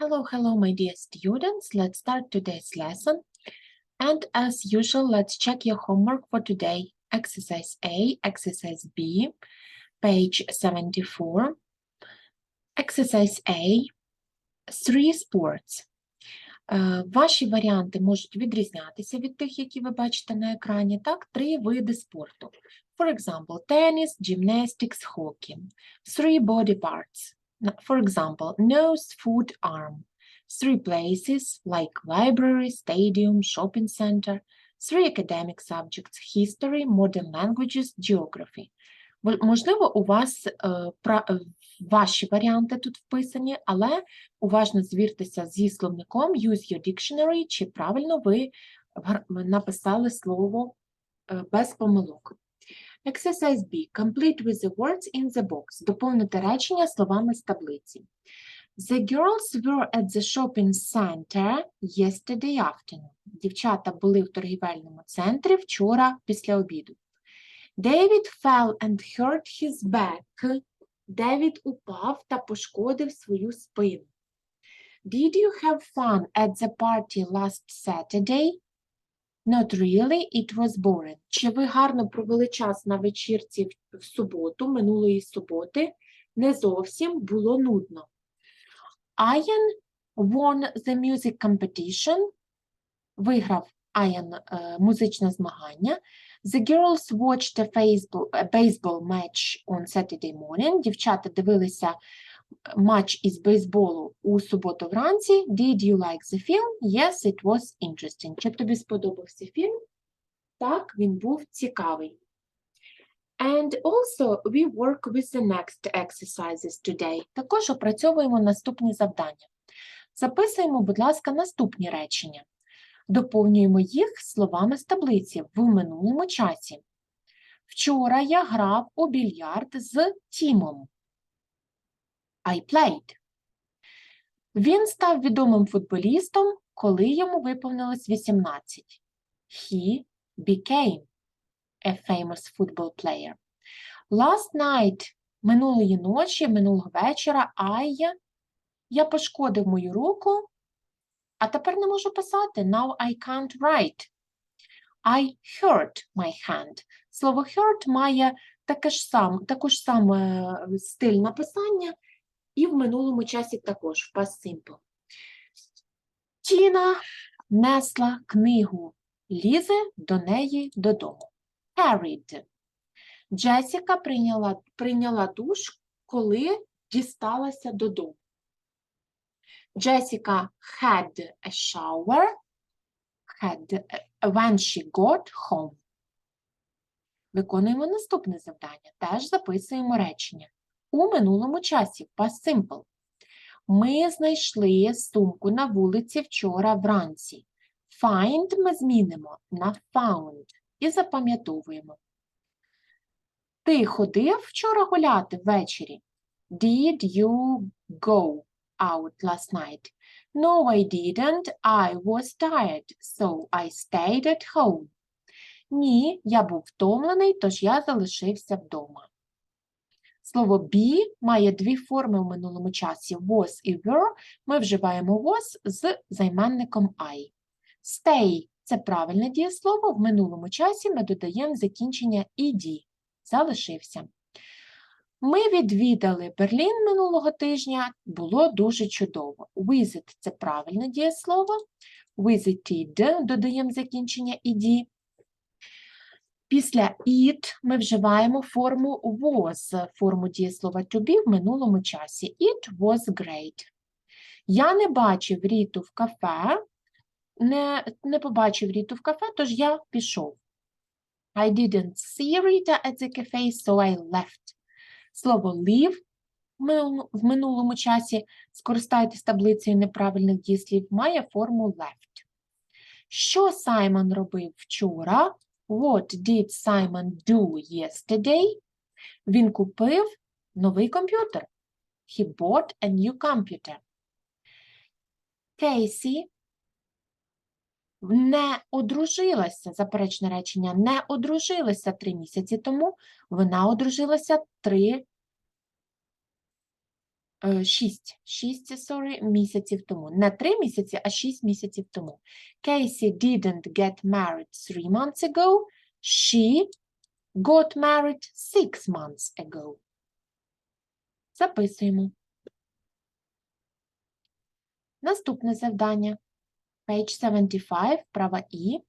Hello, hello, my dear students. Let's start today's lesson. And as usual, let's check your homework for today. Exercise A, exercise B, page 74. Exercise A, three sports. Е, Ваші варіанти можуть відрізнятися від тих, які ви бачите на екрані. Так, три види спорту. For example, tennis, gymnastics, hockey. Three body parts. For example, nose, foot, arm. Three places like library, stadium, shopping center. Three academic subjects history, modern languages, geography. Можливо, у вас е, е, ваші варіанти тут вписані, але уважно звіртеся зі словником Use your dictionary, чи правильно ви написали слово е, без помилок. Exercise B. Complete with the words in the box. Доповнити речення словами з таблиці. The girls were at the shopping center yesterday afternoon. Дівчата були в торгівельному центрі вчора після обіду. David fell and hurt his back. Девід упав та пошкодив свою спину. Did you have fun at the party last Saturday? Not really, it was boring. Чи ви гарно провели час на вечірці в- суботу, минулої суботи? Не зовсім було нудно. Ian won the music competition. Виграв Ian е, музичне змагання. The girls watched a baseball match on Saturday morning. Дівчата дивилися матч із бейсболу у суботу вранці. Did you like the film? Yes, it was interesting. Чи тобі сподобався фільм? Так, він був цікавий. And also we work with the next exercises today. Також опрацьовуємо наступні завдання. Записуємо, будь ласка, наступні речення. Доповнюємо їх словами з таблиці в минулому часі. Вчора я грав у більярд з Тімом. I played. Він став відомим футболістом, коли йому виповнилось 18. He became a famous football player. Last night, минулої ночі, минулого вечора, I, я пошкодив мою руку, а тепер не можу писати. Now I can't write. I hurt my hand. Слово hurt має таке ж сам, таку ж саме стиль написання, і в минулому часі також, в past simple. Тіна несла книгу Лізи до неї додому. Carried. Джесіка прийняла, прийняла душ, коли дісталася додому. Джесіка had a shower had when she got home. Виконуємо наступне завдання. Теж записуємо речення. У минулому часі past simple. Ми знайшли сумку на вулиці вчора вранці. Find ми змінимо на found і запам'ятовуємо. Ти ходив вчора гуляти ввечері? Did you go out last night? No, I didn't. I was tired, so I stayed at home. Ні, я був втомлений, тож я залишився вдома. Слово be має дві форми в минулому часі was і were. Ми вживаємо was з займенником I. Stay – це правильне дієслово. В минулому часі ми додаємо закінчення ed. Залишився. Ми відвідали Берлін минулого тижня. Було дуже чудово. Visit – це правильне дієслово. Visited додаємо закінчення ed. Після it ми вживаємо форму was, форму дієслова to be в минулому часі. It was great. Я не бачив Ріту в кафе, не, не побачив Ріту в кафе, тож я пішов. I didn't see Rita at the cafe, so I left. Слово leave в минулому- часі, скористайтесь таблицею неправильних дієслів, має форму left. Що Саймон робив вчора? What did Simon do yesterday? Він купив новий комп'ютер. He bought a new computer. Кейсі не одружилася, заперечне речення, не одружилася три місяці тому, вона одружилася три 6, 6, sorry, місяців тому. Не 3 місяці, а 6 місяців тому. Casey didn't get married three months ago. She got married six months ago. Записуємо. Наступне завдання. Page 75, права І.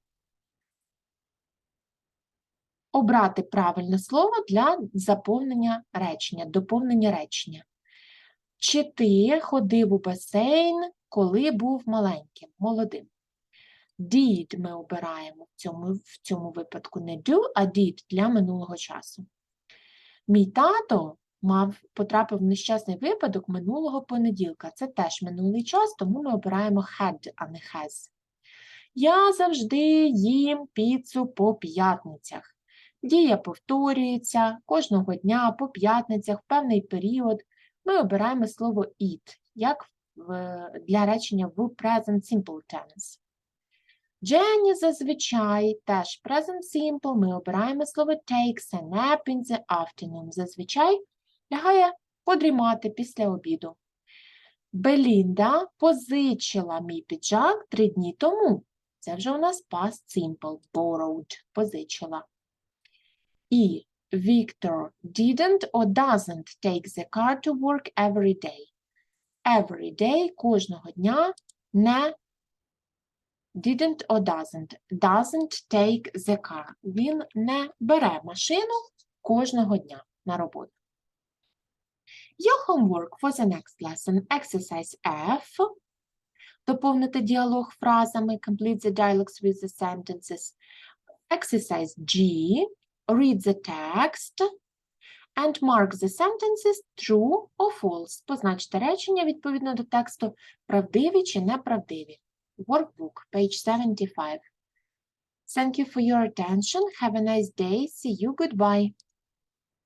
Обрати правильне слово для заповнення речення, доповнення речення. Чи ти ходив у басейн, коли був маленьким, молодим? Did ми обираємо в цьому, в цьому випадку не do, а did для минулого часу. Мій тато мав, потрапив в нещасний випадок минулого понеділка. Це теж минулий час, тому ми обираємо had, а не has. Я завжди їм піцу по п'ятницях. Дія повторюється кожного дня по п'ятницях в певний період. Ми обираємо слово eat як для речення в present simple tense. Jenny зазвичай теж present simple. Ми обираємо слово takes a nap in the afternoon. Зазвичай лягає подрімати після обіду. Белінда позичила мій піджак три дні тому. Це вже у нас past simple, borrowed, позичила. І Victor didn't or doesn't take the car to work every day. Every day кожного дня не didn't or doesn't. Doesn't take the car. Він не бере машину кожного дня на роботу. Your homework for the next lesson. Exercise F. Доповнити діалог фразами. Complete the dialogues with the sentences. Exercise G. Read the text. And mark the sentences true or false. Позначте речення відповідно до тексту правдиві чи неправдиві. Workbook, page 75. Thank you for your attention. Have a nice day. See you. Goodbye.